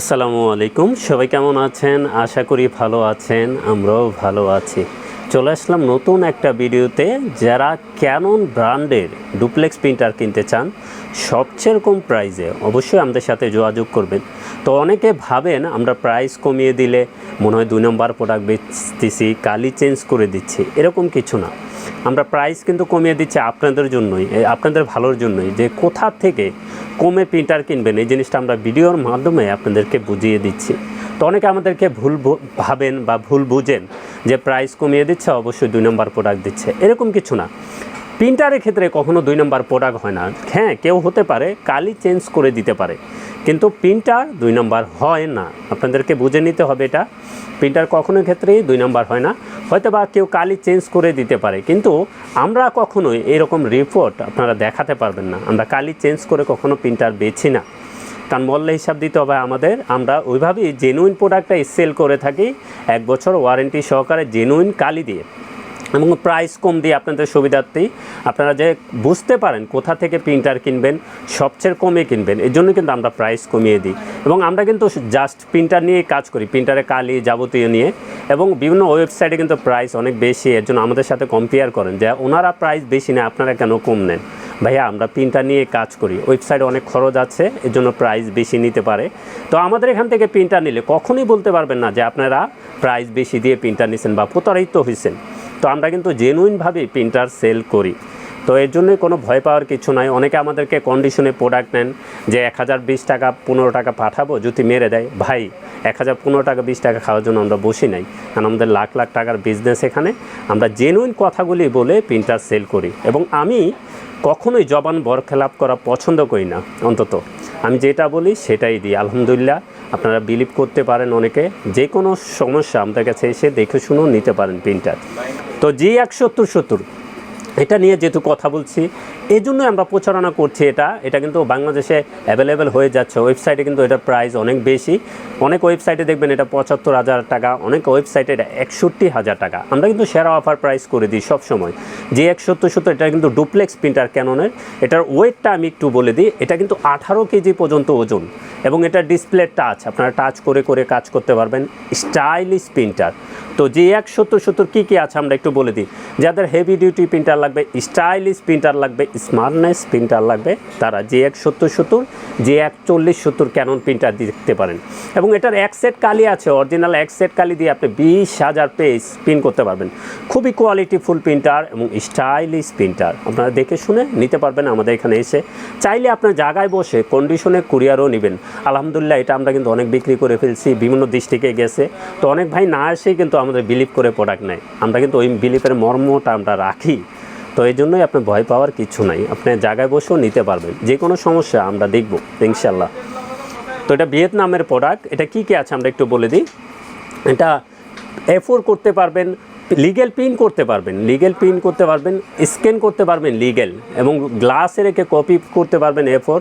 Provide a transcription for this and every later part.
আসসালামু আলাইকুম। সবাই কেমন আছেন? আশা করি ভালো আছেন। আমরাও ভালো আছি। চলে আসলাম নতুন একটা ভিডিওতে। যারা ক্যানন ব্র্যান্ডের ডুপ্লেক্স প্রিন্টার কিনতে চান, সবচেয়ে কম প্রাইসে অবশ্যই আমাদের সাথে যোগাযোগ করবেন। তো অনেকে ভাবেন আমরা প্রাইস কমিয়ে দিলে মনে হয় দুই নম্বর প্রোডাক্ট বেচতেছি, কালি চেঞ্জ করে দিচ্ছি। এরকম কিছু না। আমরা প্রাইস কিন্তু কমিয়ে দিচ্ছি আপনাদের জন্যই আপনাদের ভালোর জন্যই। যে কোথা থেকে কমে প্রিন্টার কিনবেন, এই জিনিসটা আমরা ভিডিওর মাধ্যমে আপনাদেরকে বুঝিয়ে দিচ্ছি। তো অনেকে আমাদেরকে ভুল ভাবেন বা ভুল বুঝেন যে প্রাইস কমিয়ে দিচ্ছে, অবশ্যই দুই নম্বর প্রোডাক্ট দিচ্ছে। এরকম কিছু না। প্রিন্টারের ক্ষেত্রে কখনো দুই নম্বর প্রোডাক্ট হয় না। হ্যাঁ কেউ হতে পারে, কালি চেঞ্জ করে দিতে পারে। কিন্তু প্রিন্টার দুই নম্বর হয় না। আপনাদেরকে বুঝে নিতে হবে এটা। প্রিন্টার কখনো ক্ষেত্রেই দুই নম্বর হয় না। হয়তো বা কেউ কালি চেঞ্জ করে দিতে পারে। কিন্তু আমরা কখনোই এরকম রিপোর্ট আপনারা দেখাতে পারবেন না। আমরা কালি চেঞ্জ করে কখনো প্রিন্টার বেছি না। কারণ মূল্য হিসাব দিতে হবে আমাদের। আমরা ওইভাবেই জেনুইন প্রোডাক্টটা সেল করে থাকি, এক বছর ওয়ারেন্টি সহকারে জেনুইন কালি দিয়ে। এবং প্রাইস কম দিয়ে আপনাদের সুবিধার্থেই আপনারা যে বুঝতে পারেন কোথা থেকে প্রিন্টার কিনবেন, সবচেয়ে কমে কিনবেন, এর জন্য কিন্তু আমরা প্রাইস কমিয়ে দিই। এবং আমরা কিন্তু জাস্ট প্রিন্টার নিয়ে কাজ করি প্রিন্টারে কালি যাবতীয় নিয়ে। এবং বিভিন্ন ওয়েবসাইটে কিন্তু প্রাইস অনেক বেশি, এর জন্য আমাদের সাথে কম্পেয়ার করেন যে ওনারা প্রাইস বেশি নেয় আপনারা কেন কম নেন? ভাইয়া, আমরা প্রিন্টার নিয়ে কাজ করি। ওয়েবসাইটে অনেক খরচ আছে এর জন্য প্রাইস বেশি নিতে পারে। তো আমাদের এখান থেকে প্রিন্টার নিলে কখনই বলতে পারবেন না যে আপনারা প্রাইস বেশি দিয়ে প্রিন্টার নিছেন বা প্রতারিত হয়েছেন তো আমরা কিন্তু জেনুইনভাবে প্রিন্টার সেল করি। তো এর জন্যই কোনো ভয় পাওয়ার কিছু নাই। অনেকে আমাদেরকে কন্ডিশনে প্রোডাক্ট নেন যে এক হাজার বিশ টাকা, পনেরো টাকা পাঠাবো, যদি মেরে দেয়। ভাই, এক হাজার পনেরো টাকা, বিশ টাকা খাওয়ার জন্য আমরা বসি নাই। কারণ আমাদের লাখ লাখ টাকার বিজনেস এখানে। আমরা জেনুইন কথাগুলি বলে প্রিন্টার সেল করি। এবং আমি কখনোই জবান বরখেলাপ করা পছন্দ করি না, অন্তত। আমি যেটা বলি সেটাই দিই। আলহামদুলিল্লাহ, আপনারা বিলিভ করতে পারেন অনেকে। যে কোনো সমস্যা আমাদের কাছে এসে দেখে শুনেও নিতে পারেন প্রিন্টার তো জি এক সত্তর সত্তর। এটা নিয়ে যেহেতু কথা বলছি এই জন্যই আমরা প্রচারণা করছি এটা। এটা কিন্তু বাংলাদেশে অ্যাভেলেবেল হয়ে যাচ্ছে। ওয়েবসাইটে কিন্তু এটা প্রাইস অনেক বেশি। অনেক ওয়েবসাইটে দেখবেন এটা পঁচাত্তর হাজার টাকা, অনেক ওয়েবসাইটে এটা একষট্টি হাজার টাকা। আমরা কিন্তু সেরা অফার প্রাইস করে দিই সব সময় যে একসত্তর সত্তর, এটা কিন্তু ডুপ্লেক্স প্রিন্টার ক্যাননের এটার ওয়েটটা আমি একটু বলে দিই, এটা কিন্তু আঠারো কেজি পর্যন্ত ওজন। এবং এটা ডিসপ্লে টাচ আপনারা টাচ করে করে কাজ করতে পারবেন। স্টাইলিশ প্রিন্টার তো যে এক সত্তর সত্তর কী কী আছে আমরা একটু বলে দিই। যাদের হেভি ডিউটি প্রিন্টার লাগবে, স্টাইলিশ প্রিন্টার লাগবে, স্মার্টনেস প্রিন্টার লাগবে, তারা যে এক সত্তর সত্তর, যে এক চল্লিশ সত্তর ক্যানন প্রিন্টার দেখতে পারেন। এবং এটার এক সেট কালি আছে অরিজিনাল এক সেট কালি দিয়ে আপনি বিশ হাজার পেজ প্রিন্ট করতে পারবেন। খুবই কোয়ালিটিফুল প্রিন্টার এবং স্টাইলিশ প্রিন্টার আপনারা দেখে শুনে নিতে পারবেন আমাদের এখানে এসে। চাইলে আপনার জায়গায় বসে কন্ডিশনে কুরিয়ারও নেবেন। আলহামদুলিল্লাহ, এটা আমরা কিন্তু অনেক বিক্রি করে ফেলছি, বিভিন্ন ডিস্ট্রিক্টে গেছে। তো অনেক ভাই না এসেই কিন্তু আমাদের বিলিভ করে প্রোডাক্ট নেয়। আমরা কিন্তু ওই বিলিভের মর্মটা আমরা রাখি। তো এই জন্যই আপনার ভয় পাওয়ার কিছু নাই। আপনি জায়গায় বসেও নিতে পারবেন। যে কোনো সমস্যা আমরা দেখব ইনশাল্লাহ তো এটা ভিয়েতনামের প্রোডাক্ট এটা কী কী আছে? আমরা একটু বলে দিই। এটা এফোর করতে পারবেন। লিগেল প্রিন্ট করতে পারবেন লিগেল প্রিন্ট করতে পারবেন স্ক্যান করতে পারবেন লিগেল এবং গ্লাসে রেখে কপি করতে পারবেন এ ফোর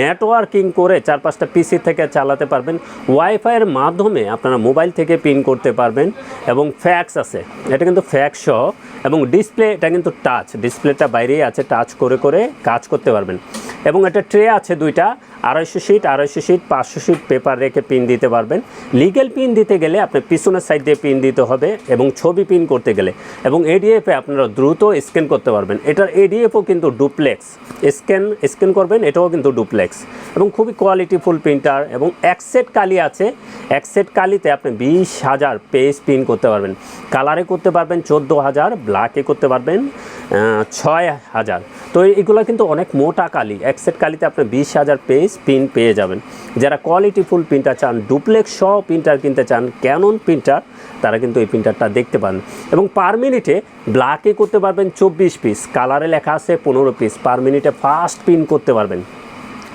নেটওয়ার্কিং করে চার পাঁচটা পিসি থেকে চালাতে পারবেন ওয়াইফাইয়ের মাধ্যমে আপনারা মোবাইল থেকে প্রিন্ট করতে পারবেন এবং ফ্যাক্স আছে, এটা কিন্তু ফ্যাক্স সহ এবং ডিসপ্লে এটা কিন্তু টাচ ডিসপ্লেটা বাইরেই আছে টাচ করে করে কাজ করতে পারবেন। এবং এটা ট্রে আছে দুইটা, আড়াইশো শিট আড়াইশো শিট পাঁচশো শিট পেপার রেখে পিন দিতে পারবেন। লিগেল পিন দিতে গেলে আপনার পিছনের সাইড দিয়ে পিন দিতে হবে এবং ছবি পিন করতে গেলে। এবং এডিএফে আপনারা দ্রুত স্ক্যান করতে পারবেন। এটার এডিএফও কিন্তু ডুপ্লেক্স স্ক্যান স্ক্যান করবেন, এটাও কিন্তু ডুপ্লেক্স এবং খুবই কোয়ালিটিফুল প্রিন্টার এবং এক সেট কালি আছে। এক সেট কালিতে আপনি বিশ হাজার পেজ প্রিন্ট করতে পারবেন। কালারে করতে পারবেন চোদ্দ হাজার ব্ল্যাকে করতে পারবেন। ছয় হাজার। তো এগুলো কিন্তু অনেক মোটা কালি। এক সেট কালিতে আপনি বিশ হাজার পেজ প্রিন্ট পেয়ে যাবেন। যারা কোয়ালিটিফুল প্রিন্টার চান ডুপ্লেক্স সহ প্রিন্টার কিনতে চান ক্যানন প্রিন্টার তারা কিন্তু এই প্রিন্টারটা দেখতে পান। এবং পার মিনিটে ব্ল্যাকে করতে পারবেন চব্বিশ পিস কালারে লেখা আছে পনেরো পিস পার মিনিটে ফাস্ট প্রিন্ট করতে পারবেন।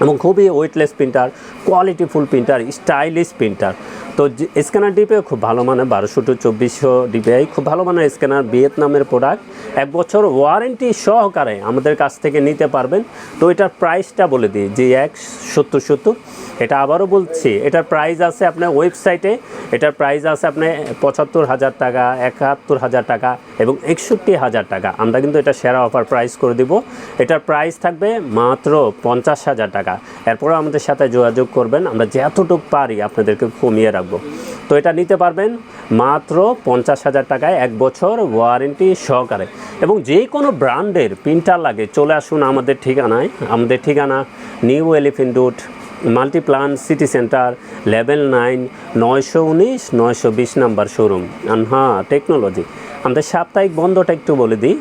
এবং খুবই weightless printer qualityful printer stylish printer তো স্ক্যানার ডিপিআই খুব ভালো মানে বারোশো টু চব্বিশশো ডিপিআই, খুব ভালো মানের স্ক্যানার, ভিয়েতনামের প্রোডাক্ট এক বছর ওয়ারেন্টি সহকারে আমাদের কাছ থেকে নিতে পারবেন। তো এটার প্রাইসটা বলে দিই যে এক সত্তর সত্তর। এটা আবারও বলছি, এটার প্রাইস আছে আপনার ওয়েবসাইটে এটার প্রাইস আছে আপনার পঁচাত্তর হাজার টাকা, একাত্তর হাজার টাকা এবং একষট্টি হাজার টাকা। আমরা কিন্তু এটা সেরা অফার প্রাইস করে দিব। এটার প্রাইস থাকবে মাত্র পঞ্চাশ হাজার টাকা। এরপরে আমাদের সাথে যোগাযোগ করবেন। আমরা যতটুকু পারি আপনাদেরকে কমিয়ে রাখব। তো এটা নিতে পারবেন মাত্র পঞ্চাশ হাজার টাকায় এক বছর ওয়ারেন্টি সহকারে। এবং যে কোনো ব্র্যান্ডের প্রিন্টার লাগে, চলে আসুন আমাদের ঠিকানায়। আমাদের ঠিকানা new elephant road Multiplan city centre, level nine, নয়শো উনিশ, নয়শো বিশ নাম্বার শোরুম। হ্যাঁ টেকনোলজি। আমাদের সাপ্তাহিক বন্ধটা একটু বলে দিই।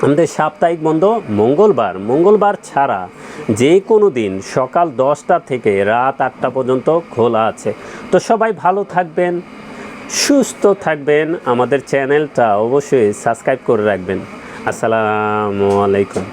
আমাদের সাপ্তাহিক বন্ধ মঙ্গলবার। মঙ্গলবার ছাড়া যে কোনো দিন সকাল দশটা থেকে রাত আটটা পর্যন্ত খোলা আছে। তো সবাই ভালো থাকবেন, সুস্থ থাকবেন। আমাদের চ্যানেলটা অবশ্যই সাবস্ক্রাইব করে রাখবেন। আসসালামু আলাইকুম।